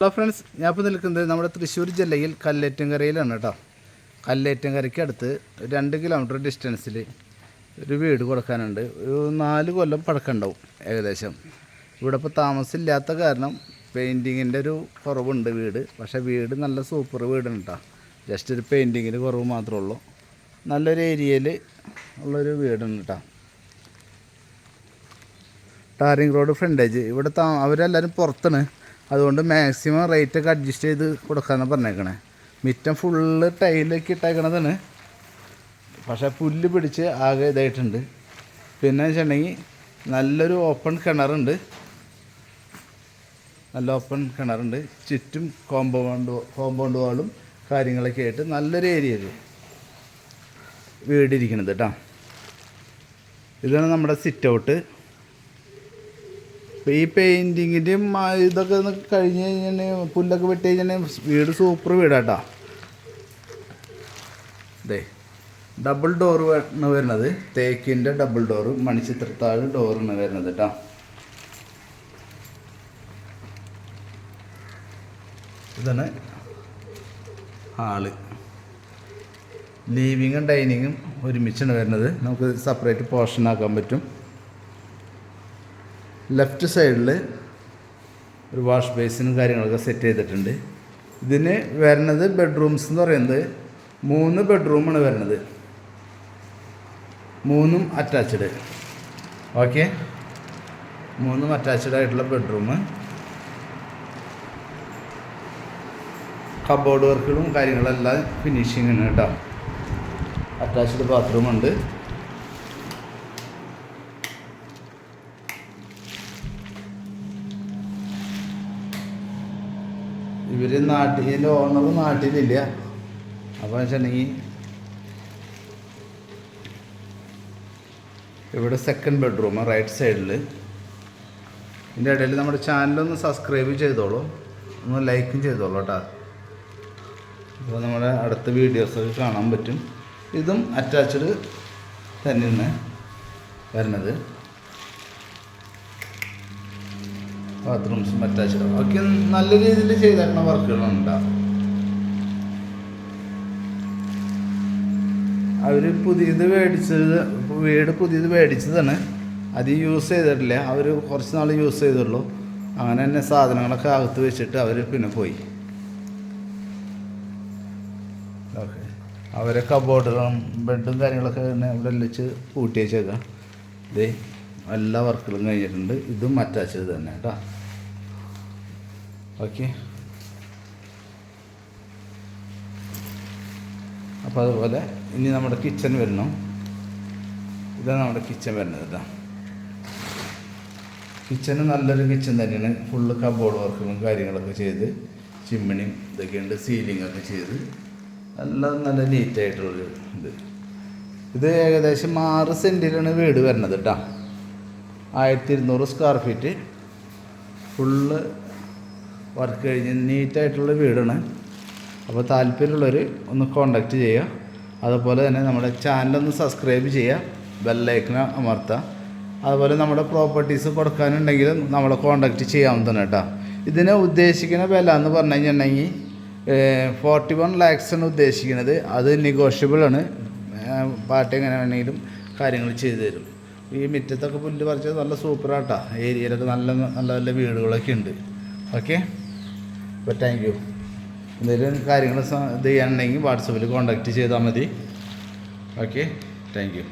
Hello friends ഞാൻ ഇപ്പോൾ നിൽക്കുന്നത് നമ്മുടെ തൃശ്ശൂർ ജില്ലയിൽ കല്ലേറ്റങ്കരയിലാണ് കേട്ടോ. കല്ലേറ്റങ്കരയ്ക്ക് അടുത്ത് രണ്ട് കിലോമീറ്റർ ഡിസ്റ്റൻസിൽ ഒരു വീട് കൊടുക്കാനുണ്ട്. ഒരു നാല് കൊല്ലം പഴക്കമുണ്ടാവും ഏകദേശം. ഇവിടെ ഇപ്പോൾ താമസമില്ലാത്ത കാരണം പെയിന്റിങ്ങിന്റെ ഒരു കുറവുണ്ട് വീട്. പക്ഷേ വീട് നല്ല സൂപ്പർ വീടാണ് കേട്ടോ. ജസ്റ്റ് ഒരു പെയിന്റിങ്ങിന് കുറവ് മാത്രമേ ഉള്ളൂ. നല്ലൊരു ഏരിയയിൽ ഉള്ളൊരു വീടാണ് കേട്ടോ. ടാറിങ് റോഡ് ഫ്രണ്ടേജ് ഇവിടെ താ അവരെല്ലാവരും പുറത്താണ്. അതുകൊണ്ട് മാക്സിമം റേറ്റ് ഒക്കെ അഡ്ജസ്റ്റ് ചെയ്ത് കൊടുക്കാമെന്ന് പറഞ്ഞേക്കണേ. മിറ്റം ഫുള്ള് ടൈലൊക്കെ ഇട്ടേക്കണതാണ്. പക്ഷേ പുല്ല് പിടിച്ച് ആകെ ഇതായിട്ടുണ്ട്. പിന്നെ വെച്ചിട്ടുണ്ടെങ്കിൽ നല്ലൊരു ഓപ്പൺ കിണറുണ്ട്. നല്ല ഓപ്പൺ കിണറുണ്ട്. ചുറ്റും കോമ്പൗണ്ട് കോമ്പൗണ്ട് വാളും കാര്യങ്ങളൊക്കെ ആയിട്ട് നല്ലൊരു ഏരിയയിൽ വീടിരിക്കണത് കേട്ടോ ഇതാണ് നമ്മുടെ സിറ്റ് ഔട്ട് ഇപ്പോൾ ഈ പെയിന്റിങ്ങിന്റെയും ഇതൊക്കെ കഴിഞ്ഞ് കഴിഞ്ഞാൽ പുല്ലൊക്കെ വെട്ടി കഴിഞ്ഞാൽ വീട് സൂപ്പർ വീടാട്ടാ. അതെ ഡബിൾ ഡോർ ആണ് വരുന്നത്. തേക്കിന്റെ ഡബിൾ ഡോറ് മണിച്ചിത്രത്താഴ് ഡോറാണ് വരുന്നത് കേട്ടോ ഇതാണ് ഹാൾ. ലീവിങ്ങും ഡൈനിങ്ങും ഒരുമിച്ചാണ് വരുന്നത്. നമുക്ക് സെപ്പറേറ്റ് പോർഷൻ ആക്കാൻ പറ്റും. ലെഫ്റ്റ് സൈഡിൽ ഒരു വാഷ് ബേസിനും കാര്യങ്ങളൊക്കെ സെറ്റ് ചെയ്തിട്ടുണ്ട്. ഇതിന് വരുന്നത് ബെഡ്റൂംസ് എന്ന് പറയുന്നത് മൂന്ന് ബെഡ്റൂമാണ് വരുന്നത്. മൂന്നും അറ്റാച്ച്ഡ് ഓക്കെ മൂന്നും അറ്റാച്ച്ഡ് ആയിട്ടുള്ള ബെഡ്റൂം. കബോർഡ് വർക്കുകളും കാര്യങ്ങളെല്ലാം ഫിനിഷിങ് ആണ് കേട്ടോ. അറ്റാച്ച്ഡ് ബാത്റൂം ഇവർ നാട്ടിൽ ഇതിന്റെ ഓണർ നാട്ടിലില്ല. അപ്പോൾ വെച്ചിട്ടുണ്ടെങ്കിൽ ഇവിടെ സെക്കൻഡ് ബെഡ്റൂം റൈറ്റ് സൈഡിൽ ഇതിന്റെ ഇടയിൽ നമ്മുടെ ചാനലൊന്ന് സബ്സ്ക്രൈബ് ചെയ്തോളൂ. ഒന്ന് ലൈക്കും ചെയ്തോളൂ കേട്ടോ അപ്പോൾ നമ്മുടെ അടുത്ത വീഡിയോസൊക്കെ കാണാൻ പറ്റും. ഇതും അറ്റാച്ച്ഡ് തന്നെയാണ് വരുന്നത്. ബാത്റൂംസും അറ്റാച്ച്ഡ് ഒക്കെ നല്ല രീതിയിൽ ചെയ്തേക്കുന്ന വർക്കുകളുണ്ട്. അവർ പുതിയത് മേടിച്ചത് വീട് പുതിയത് മേടിച്ചതാണ്. അത് യൂസ് ചെയ്തിട്ടില്ല. അവർ കുറച്ച് നാൾ യൂസ് ചെയ്തുള്ളൂ. അങ്ങനെ തന്നെ സാധനങ്ങളൊക്കെ അകത്ത് വെച്ചിട്ട് അവർ പിന്നെ പോയി. ഓക്കെ. അവരെ കബോർഡുകളും ബെഡും കാര്യങ്ങളൊക്കെ തന്നെ ഇവിടെ വെച്ച് കൂട്ടിയേച്ചേക്കാം ഇതേ എല്ലാ വർക്കുകളും കഴിഞ്ഞിട്ടുണ്ട്. ഇതും അറ്റാച്ചത് തന്നെ കേട്ടോ. ഓക്കെ. അപ്പോൾ അതുപോലെ ഇനി നമ്മുടെ കിച്ചൺ വരുന്നു ഇതാണ് നമ്മുടെ കിച്ചൺ വരുന്നത് ഇതാ കിച്ചണ് നല്ലൊരു കിച്ചൺ തന്നെയാണ്. ഫുള്ള് കബോർഡ് വർക്കും കാര്യങ്ങളൊക്കെ ചെയ്ത് ചിമ്മിണിയും ഇതൊക്കെയുണ്ട് സീലിംഗ് ഒക്കെ ചെയ്ത്. നല്ല നല്ല നീറ്റായിട്ടുള്ളൊരു ഇത്. ഇത് ഏകദേശം ആറ് സെന്റിലാണ് വീട് വരുന്നത് കേട്ടോ ആയിരത്തി ഇരുന്നൂറ് സ്ക്വയർ ഫീറ്റ് ഫുള്ള് വർക്ക് കഴിഞ്ഞ് നീറ്റായിട്ടുള്ള വീടാണ്. അപ്പോൾ താല്പര്യമുള്ളവർ ഒന്ന് കോണ്ടാക്റ്റ് ചെയ്യുക. അതുപോലെ തന്നെ നമ്മുടെ ചാനലൊന്ന് സബ്സ്ക്രൈബ് ചെയ്യുക. ബെല്ലൈക്കന അമർത്തുക. അതുപോലെ നമ്മുടെ പ്രോപ്പർട്ടീസ് കൊടുക്കാനുണ്ടെങ്കിൽ നമ്മളെ കോണ്ടാക്റ്റ് ചെയ്യാവുന്നതാണ് കേട്ടോ. ഇതിനെ ഉദ്ദേശിക്കുന്ന വില എന്ന് പറഞ്ഞു കഴിഞ്ഞിട്ടുണ്ടെങ്കിൽ ഫോർട്ടി വൺ ലാക്സാണ് ഉദ്ദേശിക്കുന്നത്. അത് നെഗോഷ്യബിൾ ആണ്. പാർട്ടി എങ്ങനെ വേണമെങ്കിലും കാര്യങ്ങൾ ചെയ്തു തരും. ഈ മുറ്റത്തൊക്കെ പുല്ല് പറിച്ചത് നല്ല സൂപ്പറാട്ടാ ഏരിയയിലൊക്കെ നല്ല നല്ല നല്ല വീടുകളൊക്കെ ഉണ്ട്. ഓക്കെ അപ്പോൾ താങ്ക് യു എന്തെങ്കിലും കാര്യങ്ങൾ ഇത് ചെയ്യാനുണ്ടെങ്കിൽ വാട്സപ്പിൽ കോൺടാക്റ്റ് ചെയ്താൽ മതി. Okay thank you